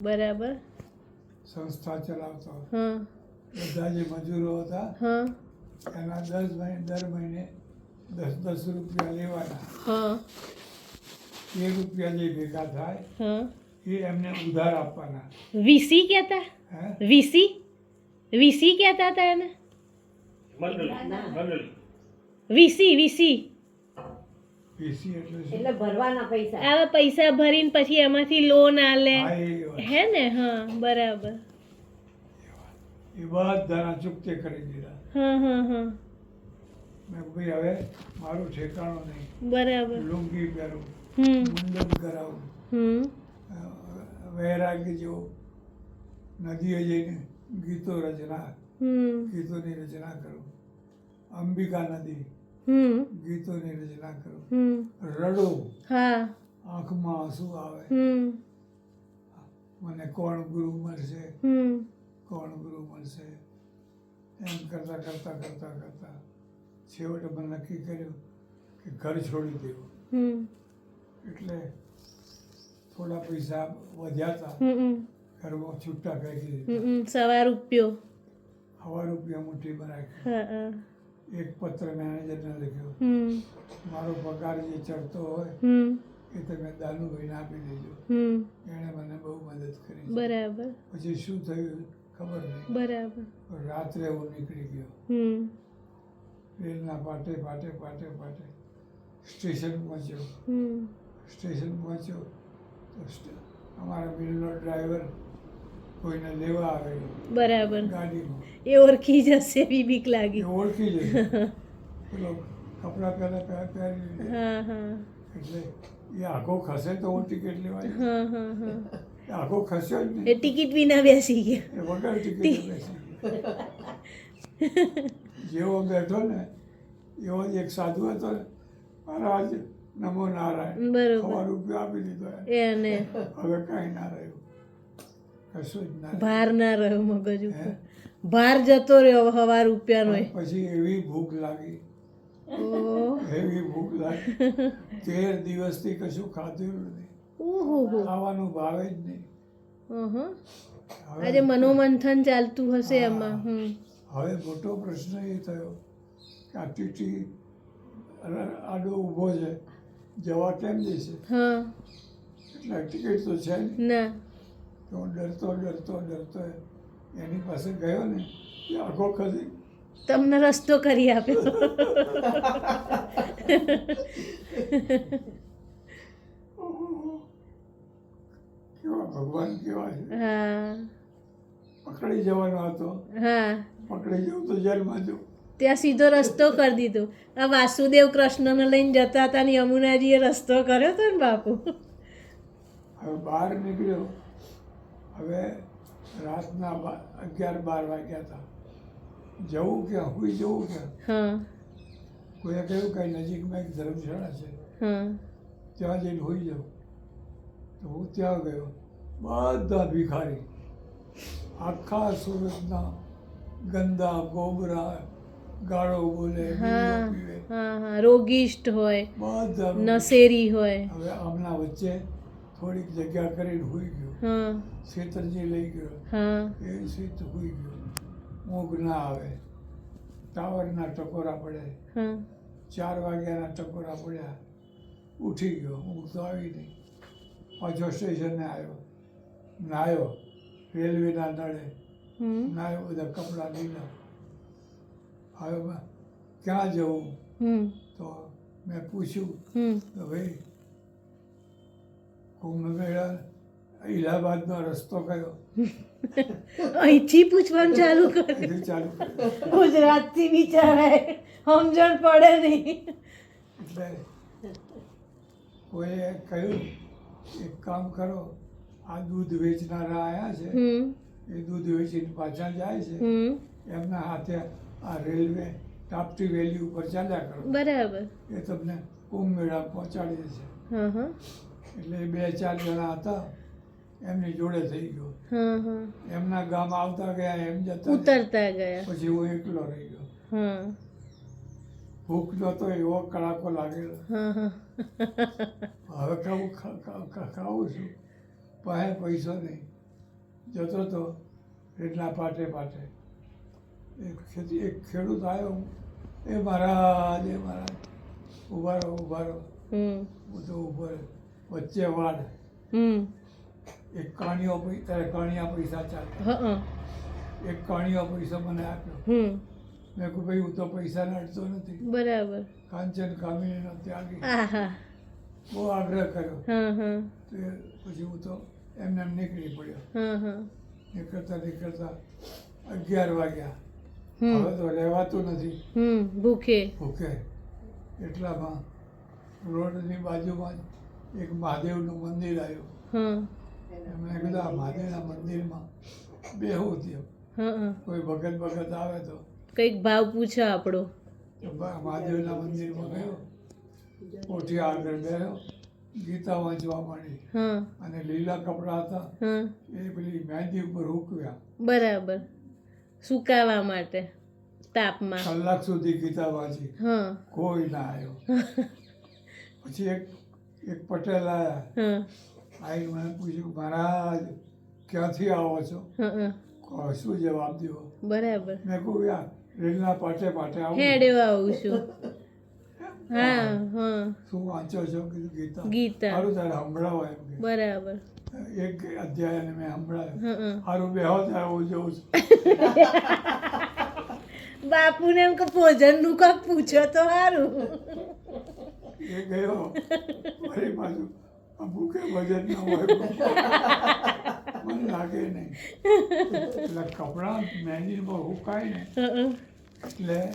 બરાબર. સંસ્થા ચલાવતો હા. બધા જે મજૂરો હતા હા. એના દસ મહિને દર મહિને દસ દસ રૂપિયા લેવાના. હા. એ રૂપિયા જે ભેગા થાય એ એમને ઉધાર આપવાના. વીસી કહેતા? વીસી? વીસી કહેતા હતા એને? VC VC. એટલે ભરવાના પૈસા. આવા પૈસા ભરીને પછી એમાંથી લોન આલે. હા, હે ને? હા બરાબર. એ બધાના ચૂકતે કરી દીધા. હા હા હા. મેં ભાઈ હવે મારું ઠેકાણું નહીં. બરાબર. લુંગી પહેરું. મુંડન કરાવું. વૈરાગ્ય જેવો નદીએ જઈને ગીતો રચના હમ. ગીતોની રચના કરું. અંબિકા નદી. ગીતોની રચના કરું. રડો. આંખમાં આંસુ આવે. મને કોણ ગુરુ મળશે? કોણ ગુરુ મળશે? એમ કરતાં કરતાં કરતાં કરતાં છેવટે મેં નક્કી કર્યું કે ઘર છોડી દેવું. એટલે થોડા પૈસા વધ્યા હતા. ઘરમાં છૂટા કરી દીધા. હમ સવા રૂપિયો હવા રૂપિયા મુઠ્ઠીમાં રાખી હા હા. એક પત્ર મેનેજરને લખ્યો. મારો પગાર જે ચડતો હોય એ તમે દાનુભાઈને આપી દેજો. એણે મને બહુ મદદ કરી બરાબર. પછી શું થયું ખબર નહીં. બરાબર. રાત્રે હું નીકળી ગયો. રેલના પાટે પાટે પાટે પાટે સ્ટેશન પહોંચ્યો. સ્ટેશન પહોંચ્યો તો અમારા મિલનો ડ્રાઈવર કોઈને લેવા આવેલો બરાબર. ગાડીમાં. એ ઓળખી જશે એવી બીક લાગી. ઓળખી જશે. પેલો કપડાં પહેલાં પહેલાં પહેરી હા હા. એટલે એ આખો ખસે તો હું ટિકિટ લેવાની. હા હા હા. આખો ખસ્યો જ નહીં. ટિકિટ વિના બેસી ગયા. વગર ટિકિટ બેસી જેવો બેઠો ને એવો જ એક સાધુ હતો ને મહારાજ નમો નારાયણ. બરોબર. રૂપિયો આપી દીધો એને. એને. હવે કાંઈ ના રહ્યું કશું જ ના ભાર ના રહ્યો મગજ. ઉપર ભાર જતો રહ્યો હવા રૂપિયાનો. પછી એવી ભૂખ લાગી. એવી ભૂખ લાગી. તેર દિવસથી કશું ખાધું નથી. ખાવાનું ભાવે જ નહીં. આજે મનોમંથન ચાલતું હશે એમાં. હવે મોટો પ્રશ્ન એ થયો કે આ ટીટી આડો ઊભો છે. જવા કેમ દેશે? હા. એટલે ટિકિટ તો છે ના. તો હું ડરતો ડરતો ડરતો એની પાસે ગયો ને એ આખો ખસી તમને રસ્તો કરી આપ્યો. કેવા ભગવાન કેવા છે. હા. પકડી જવાનો હતો. પકડી જવું તો જેલમાં જવું ત્યાં સીધો રસ્તો કરી દીધો. આ વાસુદેવ કૃષ્ણને લઈને જતા હતા ને યમુનાજીએ રસ્તો કર્યો હતો ને બાપુ. હવે બહાર નીકળ્યો. હવે રાતના અગિયાર બાર વાગ્યા હતા. જવું ક્યાં હુઈ જવું ક્યાં કોઈએ કહ્યું કે નજીકમાં એક ધર્મશાળા છે. ત્યાં જઈને હોઈ જાઉં. તો હું ત્યાં ગયો. બધા ભિખારી. આખા સુરતના ગંદા ગોબરા ગાળો બોલે રોગિષ્ટ હોય બધા નશેરી હોય. હવે આમના વચ્ચે થોડીક જગ્યા કરીને હોઈ ગયો. હા લઈ ગયો. એ સીત હોઈ ગયો. ઊંઘ ના આવે. ટાવરના ટકોરા પડે. ચાર વાગ્યાના ટકોરા પડ્યા. ઉઠી ગયો. ઊંઘ તો આવી નહીં. પાછો સ્ટેશને આવ્યો. નાયો. રેલવેના નળે. નાયો બધા કપડાં લીધા. હવે ક્યાં જવું? તો મેં પૂછ્યું તો ભાઈ કુંભ મેળા ઇલાહાબાદનો રસ્તો કયો? અહીંથી પૂછવાનું ચાલુ કરે. ચાલુ ગુજરાતથી બિચારાએ સમજણ પડે નહીં. એટલે કોઈએ કહ્યું એક કામ કરો આ દૂધ વેચનારા આવ્યા છે એ દૂધ વેચીને પાછા જાય છે. એમના હાથે આ રેલવે ટાપટી વેલી ઉપર ચાલ્યા કરો. બરાબર. એ તમને કુંભ મેળા પહોંચાડી છે. હા હા. એટલે બે ચાર જણા હતા. એમની જોડે થઈ ગયો. એમના ગામ આવતા ગયા એમ જતા ઉતરતા ગયા. પછી હું એકલો રહી ગયો. ભૂખ જોતો એવો કડાકો લાગેલો. હવે ખાવું ખાવું છું. પાસે પૈસો નહીં. જતો તો એટલા પાટે પાટે. એક ખેતી એક ખેડૂત આવ્યો એ મહારાજ એ મહારાજ. ઊભા રહો ઊભા રહો. બધો હું તો ઊભો રહ્યો વચ્ચે વાડ હમ. એક કાણીઓ ત્યારે કાણીયા પૈસા ચાલતા. એક કાણીઓ પૈસા મને આપ્યો. હમ. મેં કહ્યું ભાઈ હું તો પૈસા નડતો નથી. બરાબર. કાંચન કામિનીનો ત્યાગી. બહુ આગ્રહ કર્યો. તો પછી હું તો એમને એમ નીકળી પડ્યો. નીકળતા નીકળતા અગિયાર વાગ્યા. હવે તો રહેવાતું નથી. ભૂખે. ભૂખે. એટલામાં રોડની બાજુમાં એક મહાદેવનું મંદિર આવ્યું. મેં કીધું આ મહાદેવના મંદિરમાં બેહું થયો કોઈ ભગત ભગત આવે તો. કંઈક ભાવ પૂછે આપણો. મહાદેવના મંદિરમાં ગયો. કોઠી આગળ ગયો. ગીતા વાંચવા માંડી. હા અને લીલા કપડાં હતા. હા એ પેલી મહેંદી ઉપર ઉકવ્યા બરાબર. સુકાવા માટે તાપમાં. કલાક સુધી ગીતા વાંચી. હા કોઈ ના આવ્યો પછી એક એક પટેલ આવ્યા આવીને મને પૂછ્યું મહારાજ ક્યાંથી આવો છો? શું જવાબ દેવો? બરાબર. મેં કહું યાર રેલના પાટે પાટે આવું. હેડે આવું છું. હા હા. શું વાંચો છો? કીધું ગીતા. ગીતા. સારું તારે સંભળાવો એમ બરાબર. એક અધ્યાય મેં સંભળાવ્યો સારું બેહો ત્યારે હું જોઉં છું. બાપુને એમ કે ભોજનનું કાંક પૂછો તો સારું એ ગયો. ફરી પાછું ભૂખે ભજન ન હોય. મને લાગે નહીં. એટલે કપડાં મહેંદીમાં હુકાય ને. એટલે